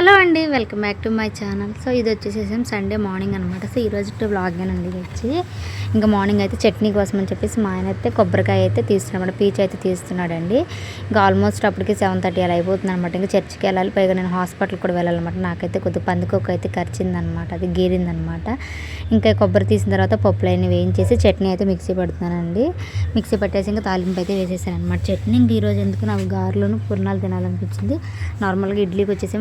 Hello అండి welcome back to my channel. So ఇది వచ్చేసేసి సండే మార్నింగ్ అనమాట సో ఈరోజు బ్లాగ్ అండి వచ్చి ఇంకా మార్నింగ్ అయితే చట్నీ కోసం అని చెప్పేసి మా ఆయన అయితే కొబ్బరికాయ అయితే తీస్తున్నాడు పీచ్ అయితే తీస్తున్నాడండి. ఇంకా ఆల్మోస్ట్ అప్పటికి సెవెన్ థర్టీ అలా అయిపోతుంది అనమాట ఇంకా చర్చికి వెళ్ళాలి పైగా నేను హాస్పిటల్ కూడా వెళ్ళాలన్నమాట. నాకైతే కొద్దిగా పందికొక్క అయితే ఖర్చిందనమాట అది గీరిందనమాట ఇంకా కొబ్బరి తీసిన తర్వాత పప్పులైన వేయించేసి చట్నీ అయితే మిక్సీ పెడుతున్నానండి. మిక్సీ పట్టేసి ఇంకా తాలింపు అయితే వేసేసాను అనమాట చట్నీ ఇంక ఈరోజు ఎందుకు నాకు గారులోనూ పురణాలు తినాలనిపించింది. నార్మల్గా ఇడ్లీకి వచ్చేసి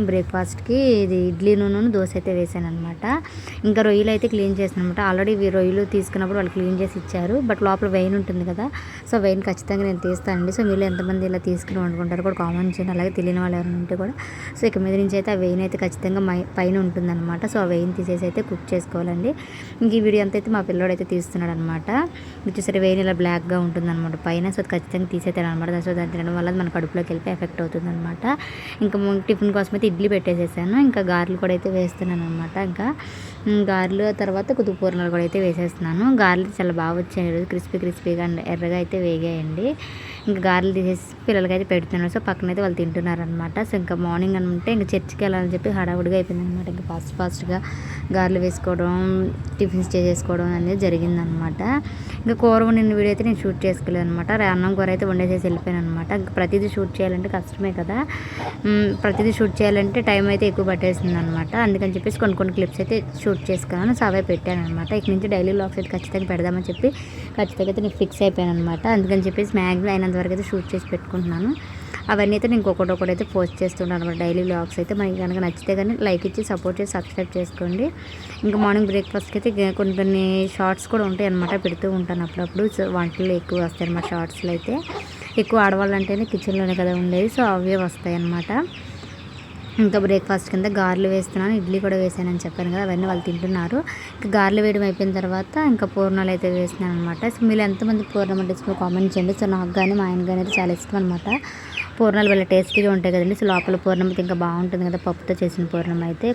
బ్రేక్ఫాస్ట్కి ఇది ఇడ్లీ నూనెను దోశ అయితే వేసాను అనమాట ఇంకా రొయ్యలు అయితే క్లీన్ చేసాను అనమాట ఆల్రెడీ రొయ్యలు తీసుకున్నప్పుడు వాళ్ళు క్లీన్ చేసి ఇచ్చారు. బట్ లోపల వెయిన్ ఉంటుంది కదా సో వెయిన్ ఖచ్చితంగా నేను తీస్తానండి సో మీరు ఎంతమంది ఇలా తీసుకుని వండుకుంటారు కూడా కామెంట్ చేయండి. అలాగే తెలియని వాళ్ళు ఎవరైనా ఉంటే కూడా. సో ఇక మీద నుంచి అయితే ఆ వెయిన్ అయితే ఖచ్చితంగా మై పైన ఉంటుందన్నమాట. సో ఆ వెయిన్ తీసేసి అయితే కుక్ చేసుకోవాలండి. ఇంక ఈ వీడియో అంతా అయితే మా పిల్లోడు అయితే తీస్తున్నాడు అనమాట వచ్చేసరి వెయిన్ ఇలా బ్లాక్గా ఉంటుంది అనమాట పైన. సో అది ఖచ్చితంగా తీసేతాడు అనమాట సో దాని తినడం వల్ల మన కడుపులోకి వెళ్ళి ఎఫెక్ట్ అవుతుంది అనమాట ఇంకా టిఫిన్ కోసం అయితే ఇడ్లీ పెట్టేసేసాను. ఇంకా గారెలు కూడా అయితే వేస్తున్నాను అనమాట ఇంకా గారెలు తర్వాత కొద్దిగా కూడా అయితే వేసేస్తున్నాను. గారెలు చాలా బాగా వచ్చాయి. ఈరోజు క్రిస్పీ క్రిస్పీగా అండ్ ఎర్రగా అయితే వేగాయండి. ఇంకా గారెలు తీసేసి పిల్లలకి అయితే సో పక్కన అయితే వాళ్ళు తింటున్నారు అనమాట సో ఇంకా మార్నింగ్ అంటే ఇంకా చర్చికి వెళ్ళాలని చెప్పి హడావుడిగా అయిపోయింది అనమాట ఇంకా ఫాస్ట్ ఫాస్ట్గా గారెలు వేసుకోవడం టిఫిన్స్ చేసేసుకోవడం అనేది జరిగిందనమాట ఇంకా కూర వండిన వీడియో అయితే నేను షూట్ చేసుకోలేదు అనమాట అన్నం కూర అయితే వండేసేసి వెళ్ళిపోయాను అనమాట ఇంకా ప్రతిదీ షూట్ చేయాలంటే కష్టమే కదా. ప్రతిదీ షూట్ చేయాలంటే టైం అయితే ఎక్కువ పట్టేసింది అనమాట అందుకని చెప్పేసి కొన్ని కొన్ని క్లిప్స్ అయితే షూట్ షూట్ చేసుకున్నాను. సో అవే పెట్టాను అనమాట ఇక నుంచి డైలీ లాగ్స్ అయితే ఖచ్చితంగా పెడదామని చెప్పి ఖచ్చితంగా అయితే నేను ఫిక్స్ అయిపోయాను అనమాట అందుకని చెప్పేసి మ్యాక్సిమం అయినంత వరకు అయితే షూట్ చేసి పెట్టుకుంటున్నాను. అవన్నీ అయితే నేను ఇంకొకటి ఒకటి అయితే పోస్ట్ చేస్తుంటాను అనమాట డైలీ వ్లాగ్స్ అయితే. మనకి కనుక నచ్చితే కానీ లైక్ ఇచ్చి సపోర్ట్ చేసి సబ్స్క్రైబ్ చేసుకోండి. ఇంకా మార్నింగ్ బ్రేక్ఫాస్ట్కి అయితే కొన్ని కొన్ని షార్ట్స్ కూడా ఉంటాయి అనమాట పెడుతూ ఉంటాను అప్పుడప్పుడు. సో వంటలు ఎక్కువ వస్తాయి అనమాట షార్ట్స్లో అయితే. ఎక్కువ ఆడవాళ్ళంటేనే కిచెన్లోనే కదా ఉండేది సో అవే వస్తాయి అనమాట ఇంకా బ్రేక్ఫాస్ట్ కింద గారెలు వేస్తున్నాను ఇడ్లీ కూడా వేసానని చెప్పాను కదా అవన్నీ వాళ్ళు తింటున్నారు. ఇంకా గారెలు వేయడం అయిపోయిన తర్వాత ఇంకా పూర్ణాలు అయితే వేస్తున్నాను అనమాట సో మీరు ఎంతమంది పూర్ణం అంటే ఇష్టమో కామెంట్ చేయండి. సో నాకు కానీ మా ఆయన కానీ అయితే చాలా ఇష్టం అనమాట పూర్ణాలు వాళ్ళ టేస్టీగా ఉంటాయి కదండి. సో లోపల పూర్ణం అయితే ఇంకా బాగుంటుంది కదా పప్పుతో చేసిన పూర్ణం అయితే.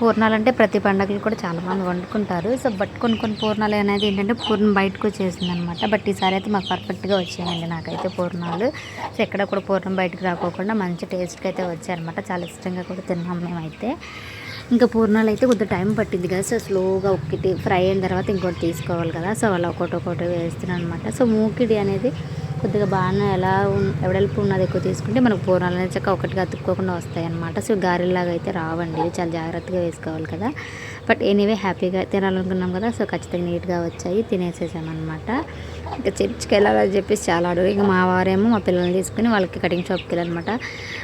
పూర్ణాలు అంటే ప్రతి పండగలు కూడా చాలామంది వండుకుంటారు. సో బట్ కొన్ని కొన్ని పూర్ణాలు అనేది ఏంటంటే పూర్ణం బయటకు వచ్చేసింది అనమాట బట్ ఈసారి అయితే మాకు పర్ఫెక్ట్గా వచ్చాయండి నాకైతే పూర్ణాలు. సో ఎక్కడ కూడా పూర్ణం బయటకు రాకోకుండా మంచి టేస్ట్కి అయితే వచ్చాయన్నమాట చాలా ఇష్టంగా కూడా తిన్నాం మేమైతే. ఇంకా పూర్ణాలు అయితే కొద్దిగా టైం పట్టింది కదా. సో స్లోగా ఒకటి ఫ్రై అయిన తర్వాత ఇంకోటి తీసుకోవాలి కదా. సో అలా ఒకటి ఒకటి వేస్తున్నాను అనమాట సో మూకిడి అనేది కొద్దిగా బాగా ఎలా ఎవడెల్పు ఉన్నది ఎక్కువ తీసుకుంటే మనకు పూర్ణాలు అనేది చక్కగా ఒకటిగా అతుక్కోకుండా వస్తాయి అనమాట సో గారెలాగా అయితే రావండి. చాలా జాగ్రత్తగా వేసుకోవాలి కదా. బట్ ఎనీవే హ్యాపీగా తినాలనుకున్నాం కదా సో ఖచ్చితంగా నీట్గా వచ్చాయి తినేసేసామన్నమాట. ఇంకా చర్చికి వెళ్ళాలని చెప్పేసి చాలా అడుగు ఇంకా మా వారేమో మా పిల్లల్ని తీసుకుని వాళ్ళకి కటింగ్ షాప్కి వెళ్ళాలన్నమాట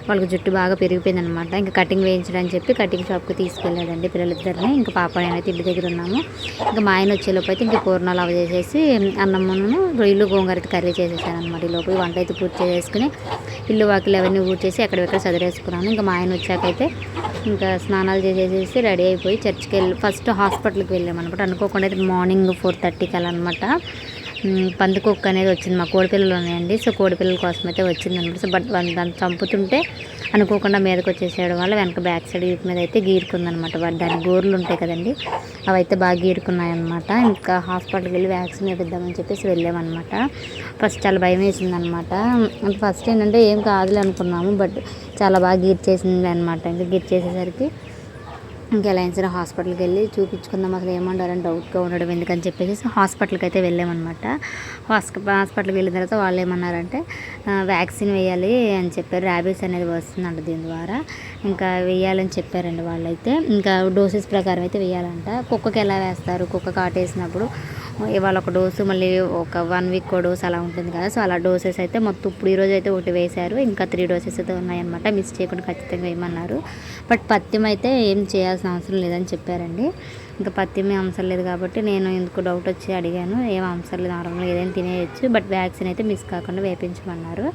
వాళ్ళకి జుట్టు బాగా పెరిగిపోయింది అనమాట ఇంకా కటింగ్ వేయించడానికి చెప్పి కటింగ్ షాప్కి తీసుకెళ్ళాడండి పిల్లలిద్దరిని. ఇంకా పాప నేనైతే ఇంటి దగ్గర ఉన్నాము. ఇంకా మా ఆయన వచ్చేలోపు అయితే ఇంకా పూర్ణాలు అవి చేసేసి అన్నమును రొయ్యలు గోంగూర కర్రీ చేసేసాను అనమాట ఈ లోపు. వంట అయితే పూర్తి చేసుకుని ఇల్లు వాకిలు అవన్నీ ఊడ్చేసి ఎక్కడెక్కడ చదివేసుకున్నాను ఇంకా మా ఆయన వచ్చాకైతే ఇంకా స్నానాలు చేసేసి రెడీ అయిపోయి చర్చికి వెళ్ళి ఫస్ట్ హాస్పిటల్కి వెళ్ళామనమాట అనుకోకుండా అయితే మార్నింగ్ ఫోర్ థర్టీకి అనమాట పందికొక్క అనేది వచ్చింది మా కోడిపిల్లలు ఉన్నాయండి సో కోడిపిల్లల కోసం అయితే వచ్చింది అనమాట సో బట్ దాన్ని చంపుతుంటే అనుకోకుండా మీదకి వచ్చేసేయడం వల్ల వెనక బ్యాక్ సైడ్ వీపు మీద అయితే గీరుకుందనమాట. వాటి దాని గోర్లు ఉంటాయి కదండి. అవి అయితే బాగా గీరుకున్నాయి అనమాట ఇంకా హాస్పిటల్కి వెళ్ళి వ్యాక్సిన్ వేపిద్దామని చెప్పేసి వెళ్ళామన్నమాట. ఫస్ట్ చాలా భయం వేసింది అనమాట ఫస్ట్ ఏంటంటే ఏం కాదులే అనుకున్నాము బట్ చాలా బాగా గీర్ చేసింది అనమాట ఇంకా గీర్ చేసేసరికి ఇంకా ఎలా సరే హాస్పిటల్కి వెళ్ళి చూపించుకుందాం. అసలు ఏమంటారని డౌట్గా ఉండడం ఎందుకని చెప్పేసి హాస్పిటల్కి అయితే వెళ్ళామన్నమాట. హాస్ప హాస్పిటల్కి వెళ్ళిన తర్వాత వాళ్ళు ఏమన్నారంటే వ్యాక్సిన్ వేయాలి అని చెప్పారు. ర్యాబీస్ అనేది వస్తుందంట దీని ద్వారా. ఇంకా వేయాలని చెప్పారండి వాళ్ళైతే. ఇంకా డోసెస్ ప్రకారం అయితే వేయాలంట. కుక్కకి ఎలా వేస్తారు? కుక్క కాటేసినప్పుడు ఇవాళ ఒక డోసు మళ్ళీ ఒక వన్ వీక్ ఒక డోస్ అలా ఉంటుంది కదా. సో అలా డోసెస్ అయితే మొత్తం ఇప్పుడు ఈరోజు అయితే ఒకటి వేశారు. ఇంకా త్రీ డోసెస్ అయితే ఉన్నాయన్నమాట. మిస్ చేయకుండా ఖచ్చితంగా వేయమన్నారు బట్ పత్యం అయితే ఏం చేయాల్సిన అవసరం లేదని చెప్పారండి. ఇంకా పత్యం ఏం అవసరం లేదు కాబట్టి నేను ఎందుకు డౌట్ వచ్చి అడిగాను. ఏం అవసరం లేదు నార్మల్గా ఏదైనా తినేయచ్చు. బట్ వ్యాక్సిన్ అయితే మిస్ కాకుండా వేపించమన్నారు.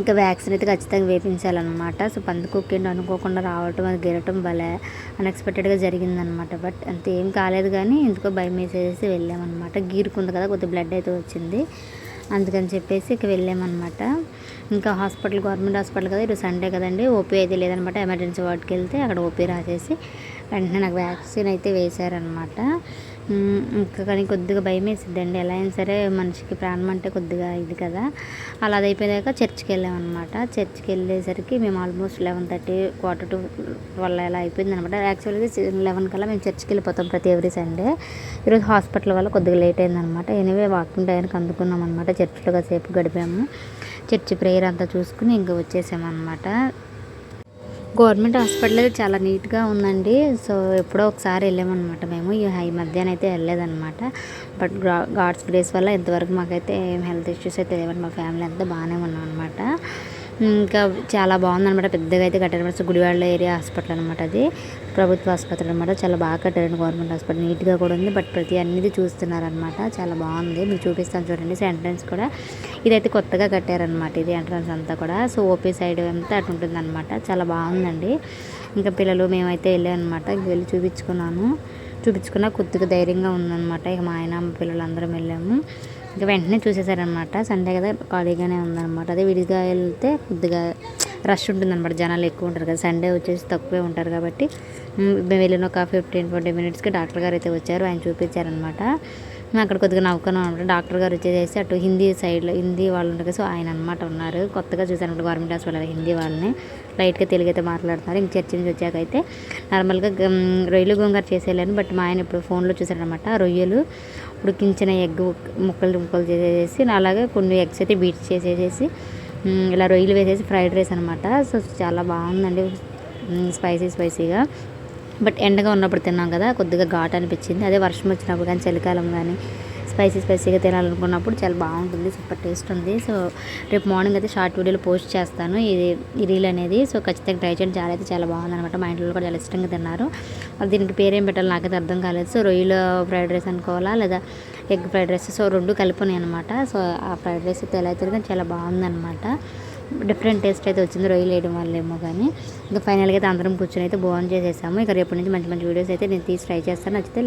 ఇంకా వ్యాక్సిన్ అయితే ఖచ్చితంగా వేపించాలన్నమాట. సో పందుకొక్కిండి అనుకోకుండా రావటం అది గిరటం భలే అన్ఎక్స్పెక్టెడ్గా జరిగిందనమాట బట్ అంత ఏం కాలేదు కానీ ఎందుకో భయం వేసేసి వెళ్ళామన్నమాట. గీరుకుంది కదా కొద్దిగా బ్లడ్ అయితే వచ్చింది. అందుకని చెప్పేసి ఇక వెళ్ళామన్నమాట. ఇంకా హాస్పిటల్ గవర్నమెంట్ హాస్పిటల్ కదా ఈరోజు సండే కదండి. ఓపీ అయితే లేదనమాట ఎమర్జెన్సీ వార్డ్కి వెళ్తే అక్కడ ఓపీ రాసేసి వెంటనే నాకు వ్యాక్సిన్ అయితే వేశారనమాట కానీ కొద్దిగా భయం వేసిద్దండి. ఎలా అయినా సరే మనిషికి ప్రాణం అంటే కొద్దిగా ఇది కదా. అలా అది అయిపోయాక చర్చ్కి వెళ్ళామన్నమాట. చర్చ్కి వెళ్ళేసరికి మేము almost eleven thirty quarter to వల్ల అలా అయిపోయింది అనమాట యాక్చువల్గా లెవెన్ కల్లా మేము చర్చ్కి వెళ్ళిపోతాం ప్రతి ఎవ్రీ సండే. ఈరోజు హాస్పిటల్ వల్ల కొద్దిగా లేట్ అయిందనమాట ఎనివే వాకింగ్ టైంకి అందుకున్నాం అనమాట చర్చ్లో కాసేపు గడిపాము. చర్చి ప్రేయర్ అంతా చూసుకుని ఇంకా వచ్చేసామన్నమాట. గవర్నమెంట్ హాస్పిటల్ అయితే చాలా నీట్గా ఉందండి. సో ఎప్పుడో ఒకసారి వెళ్ళామన్నమాట మేము. ఈ హై మధ్యాహ్నం అయితే వెళ్ళలేదన్నమాట. బట్ గాడ్స్ గ్రేస్ వల్ల ఇంతవరకు మాకైతే ఏం హెల్త్ ఇష్యూస్ అయితే లేవండి. మా ఫ్యామిలీ అంతా బాగానే ఉన్నాం అనమాట ఇంకా చాలా బాగుందన్నమాట. పెద్దగా అయితే కట్టారు అనమాట గుడివాడ ఏరియా హాస్పిటల్ అనమాట అది. ప్రభుత్వ ఆసుపత్రి అనమాట చాలా బాగా కట్టారండి గవర్నమెంట్ హాస్పిటల్. నీట్గా కూడా ఉంది. బట్ ప్రతి అన్నిది చూస్తున్నారనమాట చాలా బాగుంది. మీకు చూపిస్తాను చూడండి. ఎంట్రన్స్ కూడా ఇదైతే కొత్తగా కట్టారనమాట ఇది ఎంట్రన్స్ అంతా కూడా. సో ఓపీ సైడ్ అంతా అటు ఉంటుందన్నమాట. చాలా బాగుందండి. ఇంకా పిల్లలు మేమైతే వెళ్ళామన్నమాట. ఇంక వెళ్ళి చూపించుకున్నాను చూపించుకున్న కొద్దిగా ధైర్యంగా ఉందన్నమాట ఇక మా ఆయన పిల్లలందరం వెళ్ళాము. ఇంకా వెంటనే చూసేసారనమాట సండే కదా ఖాళీగానే ఉందన్నమాట. అదే విడిగా వెళ్తే కొద్దిగా రష్ ఉంటుందన్నమాట. జనాలు ఎక్కువ ఉంటారు కదా. సండే వచ్చేసి తక్కువే ఉంటారు కాబట్టి. మేము వెళ్ళిన ఒక ఫిఫ్టీన్ ట్వంటీ మినిట్స్కి డాక్టర్ గారు అయితే వచ్చారు. ఆయన చూపించారనమాట మేము అక్కడ కొద్దిగా నవ్వుకున్నాం అనమాట డాక్టర్ గారు వచ్చేసి అటు హిందీ సైడ్లో హిందీ వాళ్ళు ఉంటారు సో ఆయన అనమాట ఉన్నారు. కొత్తగా చూసాను గవర్నమెంట్ హాస్పిటల్ హిందీ వాళ్ళని. లైట్గా తెలుగు అయితే మాట్లాడుతున్నారు. ఇంక చర్చ నుంచి వచ్చాక అయితే నార్మల్గా రొయ్యలు గోంగారు చేసేయాలని బట్ మా ఆయన ఇప్పుడు ఫోన్లో చూసారనమాట రొయ్యలు ఉడికించిన ఎగ్ ముక్కలు ముక్కలు చేసేసి అలాగే కొన్ని ఎగ్స్ అయితే బీట్ చేసేసేసి ఇలా రొయ్యలు వేసేసి ఫ్రైడ్ రైస్ అనమాట సో చాలా బాగుందండి. స్పైసీ స్పైసీగా. బట్ ఎండగా ఉన్నప్పుడు తిన్నాం కదా కొద్దిగా ఘాట్ అనిపించింది. అదే వర్షం వచ్చినప్పుడు కానీ చలికాలం కానీ స్పైసీ స్పైసీగా తినాలనుకున్నప్పుడు చాలా బాగుంటుంది సూపర్ టేస్ట్ ఉంది. సో రేపు మార్నింగ్ అయితే షార్ట్ వీడియోలో పోస్ట్ చేస్తాను. ఇది ఈ రీల్ అనేది. సో ఖచ్చితంగా ట్రై చేయండి. చాలా అయితే చాలా బాగుందనమాట మా ఇంట్లో కూడా చాలా ఇష్టంగా తిన్నారు. దీనికి పేరేం పెట్టాలో నాకైతే అర్థం కాలేదు. సో రొయ్యల ఫ్రైడ్ రైస్ అనుకోవాలా? లేదా ఎగ్ ఫ్రైడ్ రైస్? సో రెండు కలిపినాయి అనమాట సో ఆ ఫ్రైడ్ రైస్ అయితే ఎలా అయితే చాలా బాగుందనమాట డిఫరెంట్ టేస్ట్ అయితే వచ్చింది రొయ్యలు వేయడం వల్ల ఏమో కానీ ఇంకా ఫైనల్గా అయితే అందరం కూర్చొని అయితే బాగుంది చేసేసాము. ఇక రేపటి నుంచి మంచి మంచి వీడియోస్ అయితే నేను తీసి ట్రై చేస్తాను. నచ్చితే